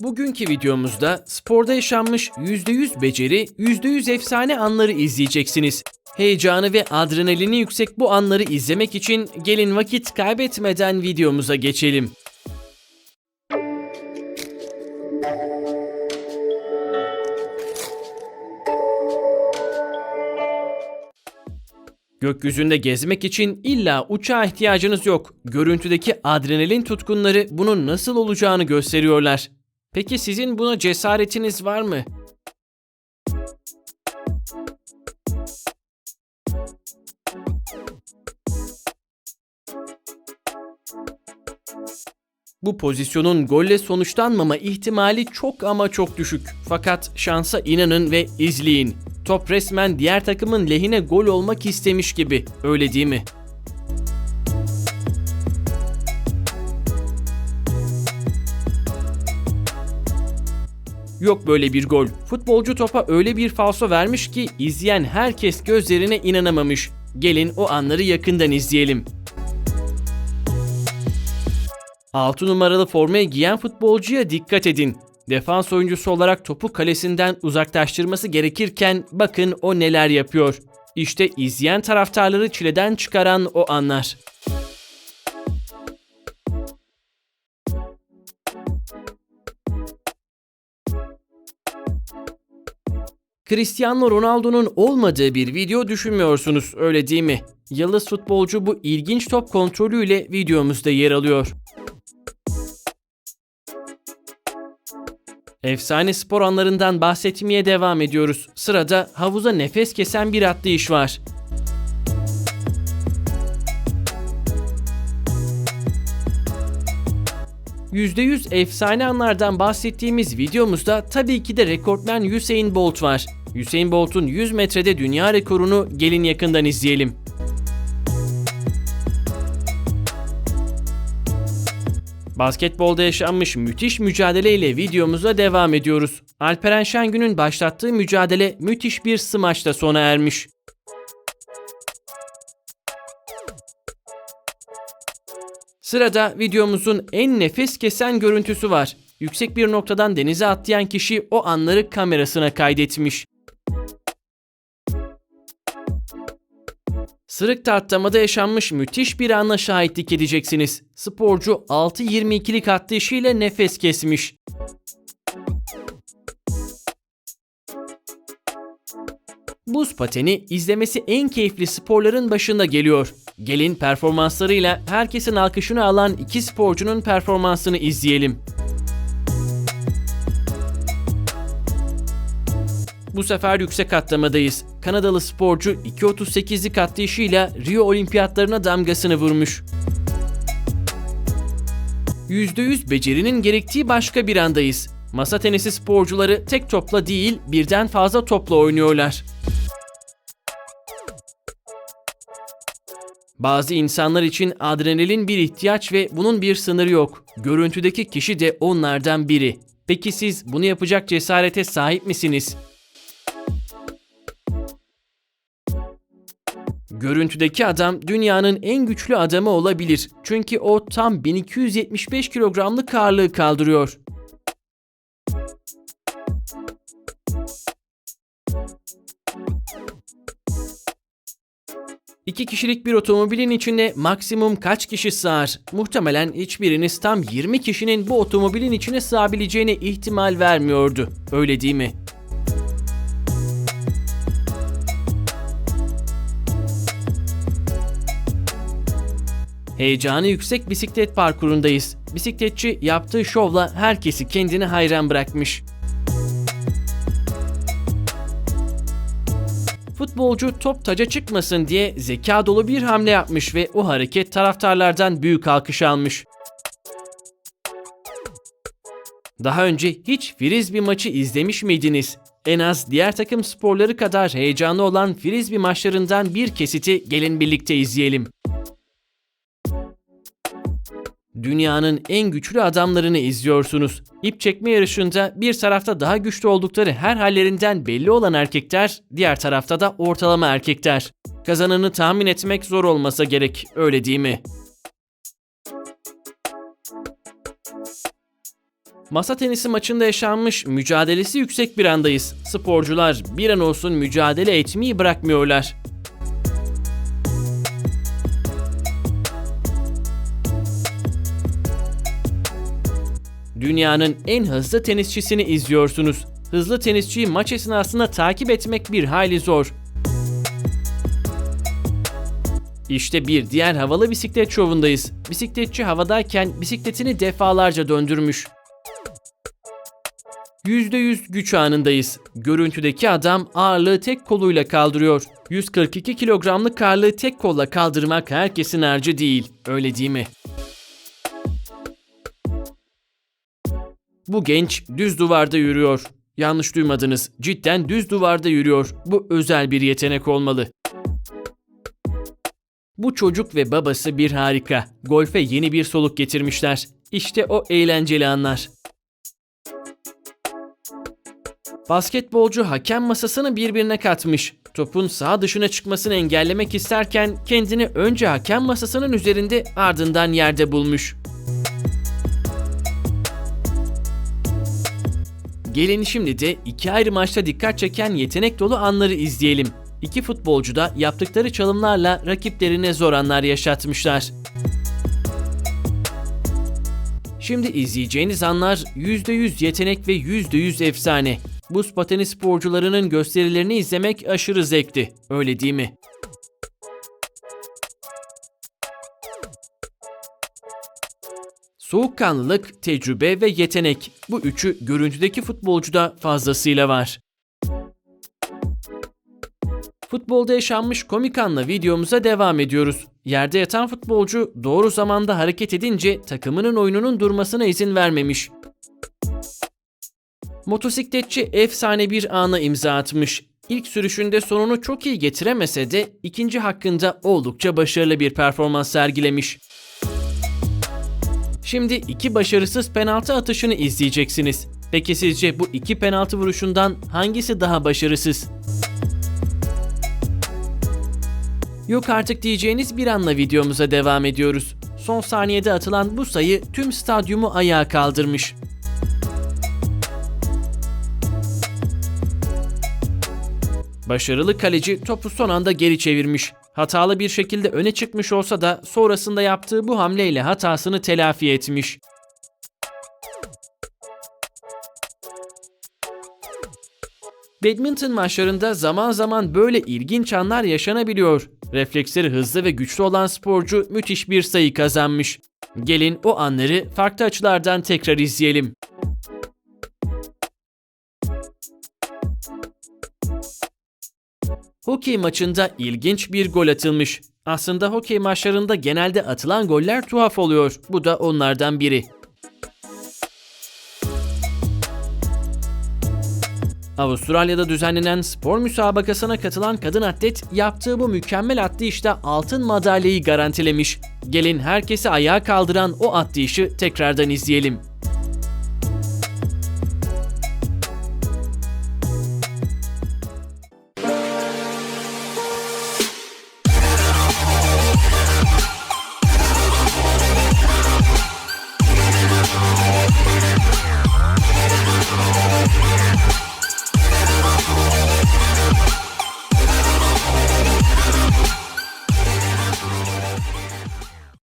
Bugünkü videomuzda sporda yaşanmış %100 beceri, %100 efsane anları izleyeceksiniz. Heyecanı ve adrenalini yüksek bu anları izlemek için gelin vakit kaybetmeden videomuza geçelim. Gökyüzünde gezmek için illa uçağa ihtiyacınız yok. Görüntüdeki adrenalin tutkunları bunun nasıl olacağını gösteriyorlar. Peki sizin buna cesaretiniz var mı? Bu pozisyonun golle sonuçlanmama ihtimali çok ama çok düşük. Fakat şansa inanın ve izleyin. Top resmen diğer takımın lehine gol olmak istemiş gibi. Öyle değil mi? Yok böyle bir gol. Futbolcu topa öyle bir falso vermiş ki izleyen herkes gözlerine inanamamış. Gelin o anları yakından izleyelim. 6 numaralı formayı giyen futbolcuya dikkat edin. Defans oyuncusu olarak topu kalesinden uzaklaştırması gerekirken bakın o neler yapıyor. İşte izleyen taraftarları çileden çıkaran o anlar. Cristiano Ronaldo'nun olmadığı bir video düşünmüyorsunuz öyle değil mi? Yıldız futbolcu bu ilginç top kontrolüyle videomuzda yer alıyor. Efsane spor anlarından bahsetmeye devam ediyoruz. Sırada havuza nefes kesen bir atlayış var. %100 efsane anlardan bahsettiğimiz videomuzda tabii ki de rekortmen Usain Bolt var. Usain Bolt'un 100 metrede dünya rekorunu gelin yakından izleyelim. Basketbolda yaşanmış müthiş mücadeleyle videomuza devam ediyoruz. Alperen Şengün'ün başlattığı mücadele müthiş bir smaçla sona ermiş. Sırada videomuzun en nefes kesen görüntüsü var. Yüksek bir noktadan denize atlayan kişi o anları kamerasına kaydetmiş. Sırıkta atlamada yaşanmış müthiş bir anla şahitlik edeceksiniz. Sporcu 6.22'lik atlayışıyla nefes kesmiş. Buz pateni izlemesi en keyifli sporların başında geliyor. Gelin performanslarıyla herkesin alkışını alan iki sporcunun performansını izleyelim. Bu sefer yüksek atlamadayız. Kanadalı sporcu 2.38'lik atlayışıyla Rio Olimpiyatlarına damgasını vurmuş. %100 becerinin gerektiği başka bir andayız. Masa tenisi sporcuları tek topla değil birden fazla topla oynuyorlar. Bazı insanlar için adrenalin bir ihtiyaç ve bunun bir sınırı yok. Görüntüdeki kişi de onlardan biri. Peki siz bunu yapacak cesarete sahip misiniz? Görüntüdeki adam dünyanın en güçlü adamı olabilir. Çünkü o tam 1275 kilogramlık ağırlığı kaldırıyor. İki kişilik bir otomobilin içinde maksimum kaç kişi sığar? Muhtemelen hiçbiriniz tam 20 kişinin bu otomobilin içine sığabileceğine ihtimal vermiyordu. Öyle değil mi? Heyecanı yüksek bisiklet parkurundayız. Bisikletçi yaptığı şovla herkesi kendine hayran bırakmış. Futbolcu top taca çıkmasın diye zeka dolu bir hamle yapmış ve o hareket taraftarlardan büyük alkış almış. Daha önce hiç frisbee maçı izlemiş miydiniz? En az diğer takım sporları kadar heyecanlı olan frisbee maçlarından bir kesiti gelin birlikte izleyelim. Dünyanın en güçlü adamlarını izliyorsunuz. İp çekme yarışında bir tarafta daha güçlü oldukları her hallerinden belli olan erkekler, diğer tarafta da ortalama erkekler. Kazananı tahmin etmek zor olmasa gerek, öyle değil mi? Masa tenisi maçında yaşanmış mücadelesi yüksek bir andayız. Sporcular bir an olsun mücadele etmeyi bırakmıyorlar. Dünyanın en hızlı tenisçisini izliyorsunuz. Hızlı tenisçiyi maç esnasında takip etmek bir hayli zor. İşte bir diğer havalı bisiklet şovundayız. Bisikletçi havadayken bisikletini defalarca döndürmüş. %100 güç anındayız. Görüntüdeki adam ağırlığı tek koluyla kaldırıyor. 142 kilogramlık ağırlığı tek kolla kaldırmak herkesin harcı değil. Öyle değil mi? Bu genç düz duvarda yürüyor. Yanlış duymadınız. Cidden düz duvarda yürüyor. Bu özel bir yetenek olmalı. Bu çocuk ve babası bir harika. Golfe yeni bir soluk getirmişler. İşte o eğlenceli anlar. Basketbolcu hakem masasını birbirine katmış. Topun sağ dışına çıkmasını engellemek isterken kendini önce hakem masasının üzerinde ardından yerde bulmuş. Gelin şimdi de iki ayrı maçta dikkat çeken yetenek dolu anları izleyelim. İki futbolcu da yaptıkları çalımlarla rakiplerine zor anlar yaşatmışlar. Şimdi izleyeceğiniz anlar %100 yetenek ve %100 efsane. Buz pateni sporcularının gösterilerini izlemek aşırı zevkti. Öyle değil mi? Soğukkanlılık, tecrübe ve yetenek. Bu üçü görüntüdeki futbolcuda fazlasıyla var. Futbolda yaşanmış komik anla videomuza devam ediyoruz. Yerde yatan futbolcu doğru zamanda hareket edince takımının oyununun durmasına izin vermemiş. Motosikletçi efsane bir ana imza atmış. İlk sürüşünde sonunu çok iyi getiremese de ikinci hakkında oldukça başarılı bir performans sergilemiş. Şimdi iki başarısız penaltı atışını izleyeceksiniz. Peki sizce bu iki penaltı vuruşundan hangisi daha başarısız? Yok artık diyeceğiniz bir anla videomuza devam ediyoruz. Son saniyede atılan bu sayı tüm stadyumu ayağa kaldırmış. Başarılı kaleci topu son anda geri çevirmiş. Hatalı bir şekilde öne çıkmış olsa da sonrasında yaptığı bu hamleyle hatasını telafi etmiş. Badminton maçlarında zaman zaman böyle ilginç anlar yaşanabiliyor. Refleksleri hızlı ve güçlü olan sporcu müthiş bir sayı kazanmış. Gelin o anları farklı açılardan tekrar izleyelim. Hokey maçında ilginç bir gol atılmış. Aslında hokey maçlarında genelde atılan goller tuhaf oluyor. Bu da onlardan biri. Avustralya'da düzenlenen spor müsabakasına katılan kadın atlet yaptığı bu mükemmel atlayışta altın madalyayı garantilemiş. Gelin herkesi ayağa kaldıran o atlayışı tekrardan izleyelim.